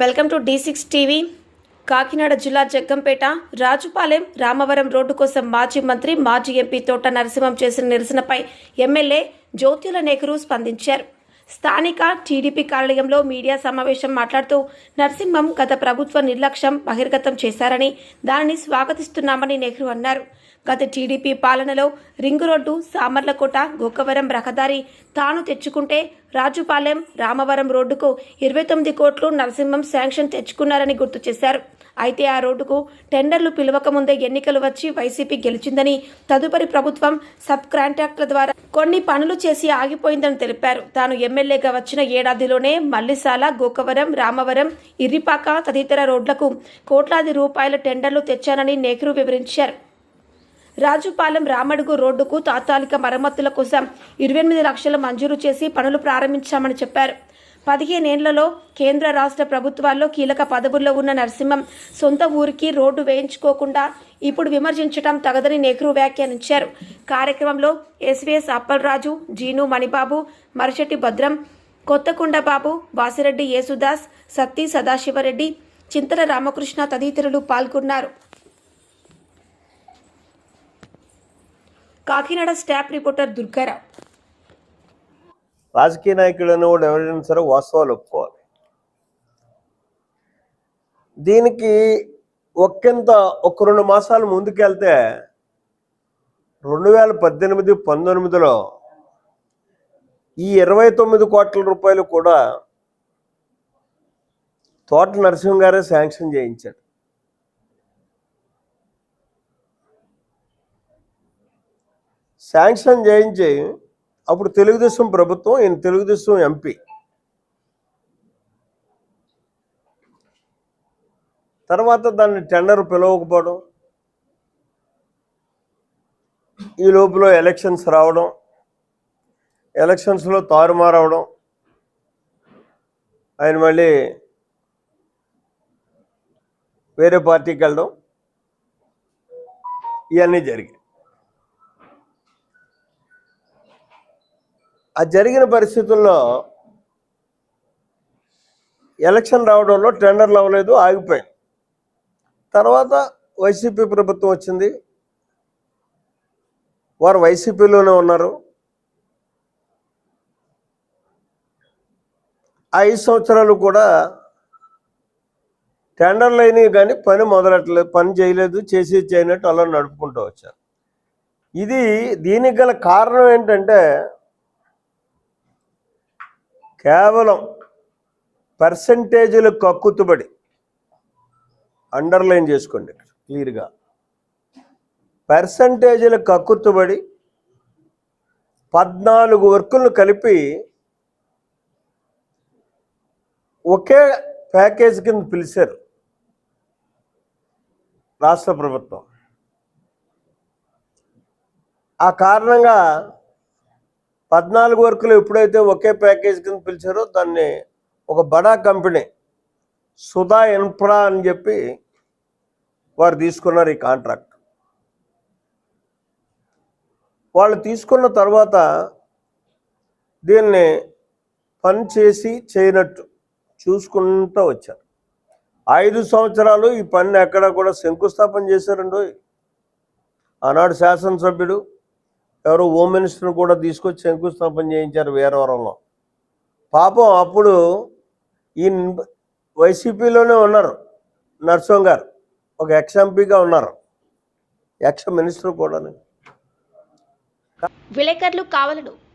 Welcome to the six TV. Kakinada జిల్లా Jaggampeta Rajupalem Ramavaram road కోసం మాజీ మంత్రి మాజీ ఎంపీ తోట నరసింహం చేసిన నిరసనపై ఎమ్మెల్యే జ్యోతుల నెహ్రూ స్పందించారు. స్థానిక టీడీపీ కార్యాలయంలో మీడియా సమావేశం మాట్లాడుతూ నరసింహం గత ప్రభుత్వ నిర్లక్ష్యం బహిర్గతం చేశారని దానిని స్వాగతిస్తున్నామని నెహ్రూ అన్నారు. గత టీడీపీ పాలనలో రింగు రోడ్డు సామర్లకోట గోకవరం రహదారి తాను తెచ్చుకుంటే రాజుపాలెం రామవరం రోడ్డుకు ఇరవై తొమ్మిది కోట్లు నరసింహం శాంక్షన్ తెచ్చుకున్నారని గుర్తు చేశారు. అయితే ఆ రోడ్డుకు టెండర్లు పిలవకముందే ఎన్నికలు వచ్చి వైసీపీ గెలిచిందని తదుపరి ప్రభుత్వం సబ్ కాంట్రాక్టుల ద్వారా కొన్ని పనులు చేసి ఆగిపోయిందని తెలిపారు. తాను ఎమ్మెల్యేగా వచ్చిన ఏడాదిలోనే మల్లిసాల గోకవరం రామవరం ఇర్రిపాక తదితర రోడ్లకు కోట్లాది రూపాయల టెండర్లు తెచ్చానని నెహ్రూ వివరించారు. రాజుపాలెం రామడుగు రోడ్డుకు తాత్కాలిక మరమ్మతుల కోసం ఇరవై ఎనిమిది లక్షలు మంజూరు చేసి పనులు ప్రారంభించామని చెప్పారు. పదిహేనేళ్ళలో కేంద్ర రాష్ట్ర ప్రభుత్వాల్లో కీలక పదవుల్లో ఉన్న నరసింహం సొంత ఊరికి రోడ్డు వేయించుకోకుండా ఇప్పుడు విమర్శించడం తగదని నెహ్రూ వ్యాఖ్యానించారు. కార్యక్రమంలో ఎస్వీఎస్ అప్పలరాజు జీను మణిబాబు మరిశెట్టి భద్రం కొత్తకొండ బాబు వాసిరెడ్డి యేసుదాస్ సత్తి సదాశివరెడ్డి చింతల రామకృష్ణ తదితరులు పాల్గొన్నారు. Kakinada staff reporter Durgarao. రాజకీయ నాయకుడు అనేవాడు ఎవరైనా సరే వాస్తవాలు ఒప్పుకోవాలి. దీనికి ఒక్కింత ఒక రెండు మాసాలు ముందుకెళ్తే రెండు వేల పద్దెనిమిది పంతొమ్మిదిలో ఈ ఇరవై తొమ్మిది కోట్ల రూపాయలు కూడా తోట నరసింహ గారే శాంక్షన్ చేయించాడు శాంక్షన్ చేయించి అప్పుడు తెలుగుదేశం ప్రభుత్వం ఈయన తెలుగుదేశం ఎంపీ. తర్వాత దాన్ని టెండర్ పిలవకపోవడం ఈ లోపల ఎలక్షన్స్ రావడం ఎలక్షన్స్లో తారుమారవడం ఆయన మళ్ళీ వేరే పార్టీకి వెళ్ళడం ఇవన్నీ జరిగాయి. ఆ జరిగిన పరిస్థితుల్లో ఎలక్షన్ రావడంలో టెండర్లు అవ్వలేదు ఆగిపోయాయి. తర్వాత వైసీపీ ప్రభుత్వం వచ్చింది. వారు వైసీపీలోనే ఉన్నారు. ఐదు సంవత్సరాలు కూడా టెండర్లు అయినాయి కానీ పని మొదలట్లేదు పని చేయలేదు చేసి చేయనట్టు అలా నడుపుకుంటూ వచ్చారు. ఇది దీనికి గల కారణం ఏంటంటే కేవలం పర్సంటేజీలు కక్కుతుబడి అండర్లైన్ చేసుకోండి క్లియర్గా. పర్సంటేజీలు కక్కుతుబడి పద్నాలుగు వర్కులను కలిపి ఒకే ప్యాకేజ్ కింద పిలిచారు రాష్ట్ర ప్రభుత్వం. ఆ కారణంగా పద్నాలుగు వర్కులు ఎప్పుడైతే ఒకే ప్యాకేజ్ కింద పిలిచారో దాన్ని ఒక బడా కంపెనీ సుధా ఇన్ఫ్రా అని చెప్పి వారు తీసుకున్నారు ఈ కాంట్రాక్ట్. వాళ్ళు తీసుకున్న తర్వాత దీన్ని పని చేసి చేయనట్టు చూసుకుంటూ వచ్చారు. ఐదు సంవత్సరాలు ఈ పని ఎక్కడ కూడా శంకుస్థాపన చేశారండి. ఆనాడు శాసనసభ్యుడు ఎవరు హోమ్ మినిస్టర్ కూడా తీసుకొచ్చి శంకుస్థాపన చేయించారు వేరవరంలో. పాపం అప్పుడు ఈ వైసీపీలోనే ఉన్నారు నర్సం గారు. ఒక ఎక్స్ ఎంపీగా ఉన్నారు. ఎక్స్ మినిస్టర్ కూడా విలేకరులు కావాలను